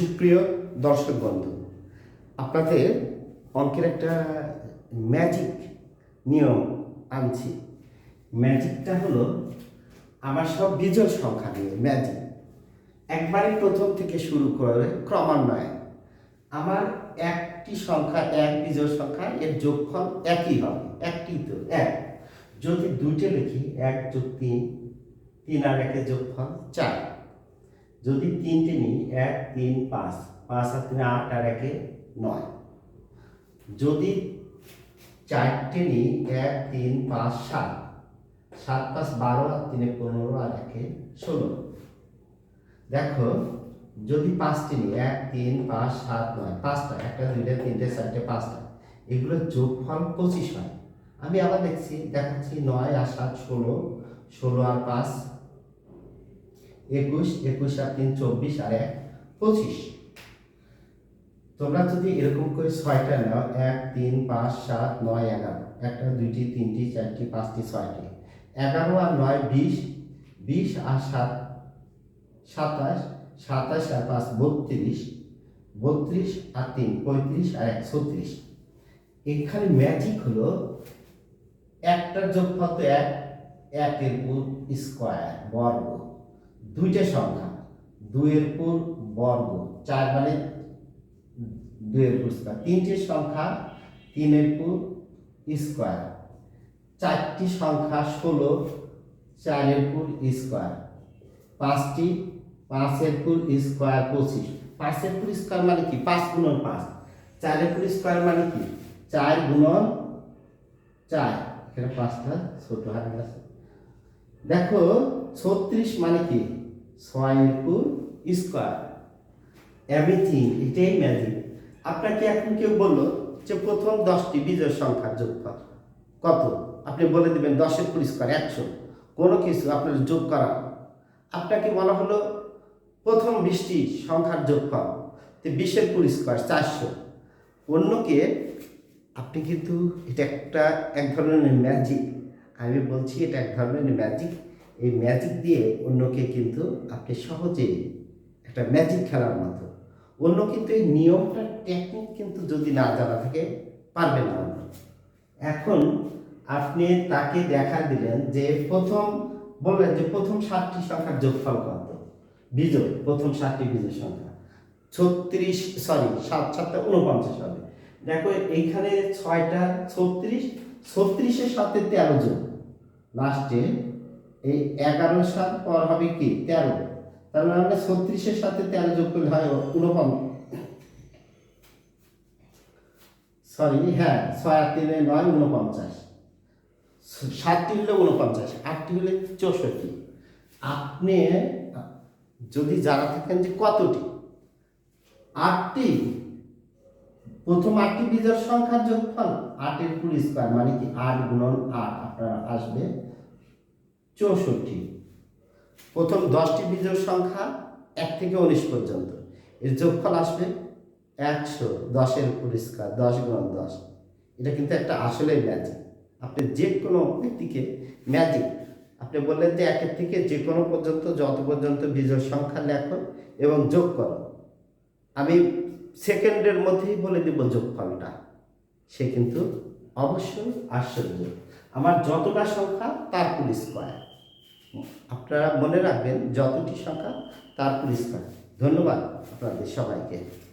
সুপ্রিয় দর্শক বন্ধু, আপনাদের অঙ্কের একটা ম্যাজিক নিয়ম আনছি। ম্যাজিকটা হলো আমার সব বিজয় সংখ্যা নিয়ে ম্যাজিক একবারে প্রথম থেকে শুরু করে ক্রমান্বয়ে। আমার একটি সংখ্যা এক বিজয় সংখ্যা, এর যোগফল একই হবে, একটি তো এক। যদি দুইটা লিখি, এক যোগ তিন তিন আর একের যোগফল চার। যদি তিনটে নিই, এক, তিন, পাঁচ পাঁচ আর তিন, আট, আর একে নয়। যদি চারটে নিই, এক, তিন, পাঁচ, সাত সাত, পাঁচ, বারো আর তিনে পনেরো, আর একে ষোলো। দেখো, যদি পাঁচটি নিই, এক, তিন, পাঁচ, সাত, নয়, পাঁচটা, একটা, দুইটা, তিনটে, চারটে, পাঁচটা, এগুলো যোগফল পঁচিশ হয়। আমি আবার দেখছি, দেখাচ্ছি নয় আর সাত ষোলো ষোলো আর পাঁচ একুশ একুশ আর তিন, চব্বিশ আর এক, পঁচিশ। তোমরা যদি এরকম করে ছয়টা নাও, এক, তিন, পাঁচ, সাত, নয়, এগারো। একটা, দুইটি, তিনটি, চারটি, পাঁচটি, ছয়টি। এগারো আর নয়, বিশ। বিশ আর সাত, সাতাশ। সাতাশ আর পাঁচ, বত্রিশ। বত্রিশ আর তিন, পঁয়ত্রিশ আর এক, ছত্রিশ। এখানে ম্যাজিক হলো একটার যোগফল তো এক, একের স্কোয়ার, বর্গ। দুইটা সংখ্যা, দুইয়ের পুর বর্গ। চার মানে দুইয়ের পুর স্কোয়ার তিনটে সংখ্যা, তিনের পুর স্কোয়ার চারটি সংখ্যা ষোলো, চারের পুর স্কোয়ার পাঁচটি, পাঁচের পুর স্কোয়ার পঁচিশ। পাঁচের পুর স্কোয়ার মানে কি? পাঁচ গুণন পাঁচ। চারের পুর স্কোয়ার মানে কি? চার গুণন চার। এখানে পাঁচটা ছোট হাত আছে দেখো ছত্রিশ মানে কি? ছয়ের পুর স্কোয়ার। এভরিথিং এটাই ম্যাজিক আপনাকে এখন কেউ বলল যে প্রথম দশটি বিজয় সংখ্যার যোগফল কত? আপনি বলে দেবেন দশের পুর স্কোয়ার, একশো। কোনো কিছু আপনার যোগ করা। আপনাকে বলা হলো প্রথম বিশটি সংখ্যার যোগফল, তো বিশের পুর স্কোয়ার চারশো। অন্যকে, আপনি কিন্তু এটা একটা এক ধরনের ম্যাজিক আমি বলছি এটা এক ধরনের ম্যাজিক এই ম্যাজিক দিয়ে অন্যকে কিন্তু আপনি সহজে একটা ম্যাজিক খেলার মতো অন্য কিন্তু এই নিয়মটা টেকনিক কিন্তু যদি না জানা থাকে পারবে না অন্য। এখন আপনি তাকে দেখা দিলেন যে প্রথম বললেন যে প্রথম সাতটি সংখ্যার যোগফল কত? বিজয় প্রথম সাতটি বিজয় সংখ্যা। ছত্রিশ সরি সাত, সাতটা উনপঞ্চাশ হবে। দেখো এইখানে ছয়টা ছত্রিশ, ছত্রিশের সাথে তেরো যোগ। লাস্টে এই এগারো সাত পর হবে কি? তেরো। তার মানে ছত্রিশের সাথে তেরো যোগ করলে হয় উনপঞ্চাশ সরি হ্যাঁ ছয় আর তিনে নয় উনপঞ্চাশ সাতটি হলে উনপঞ্চাশ আটটি হলে চৌষট্টি। আপনি যদি জানা থাকেন যে কতটি? আটটি। প্রথম আটটি বিজয়ের সংখ্যার যোগফল আটের পুর স্কোয়ার মানে কি? আট গুণন আট। আপনার আসবে চৌষট্টি। প্রথম দশটি বিজয়ের সংখ্যা এক থেকে উনিশ পর্যন্ত। এর যোগফল আসবে একশো, দশের উপর স্কোয়ার দশ গুণন দশ। এটা কিন্তু একটা আসলেই ম্যাজিক আপনি যে কোনো ব্যক্তিকে ম্যাজিক আপনি বললেন যে একের থেকে যে কোনো পর্যন্ত, যত পর্যন্ত বিজয় সংখ্যা লেখো এবং যোগ করো। আমি সেকেন্ডের মধ্যেই বলে দেব যোগফলটা। সে কিন্তু অবশ্যই আশ্চর্য। আমার যতটা সংখ্যা, তার পুর স্কোয়ার। আপনারা মনে রাখবেন, যতটি সংখ্যা, তার পুর স্কোয়ার। ধন্যবাদ আপনাদের সবাইকে।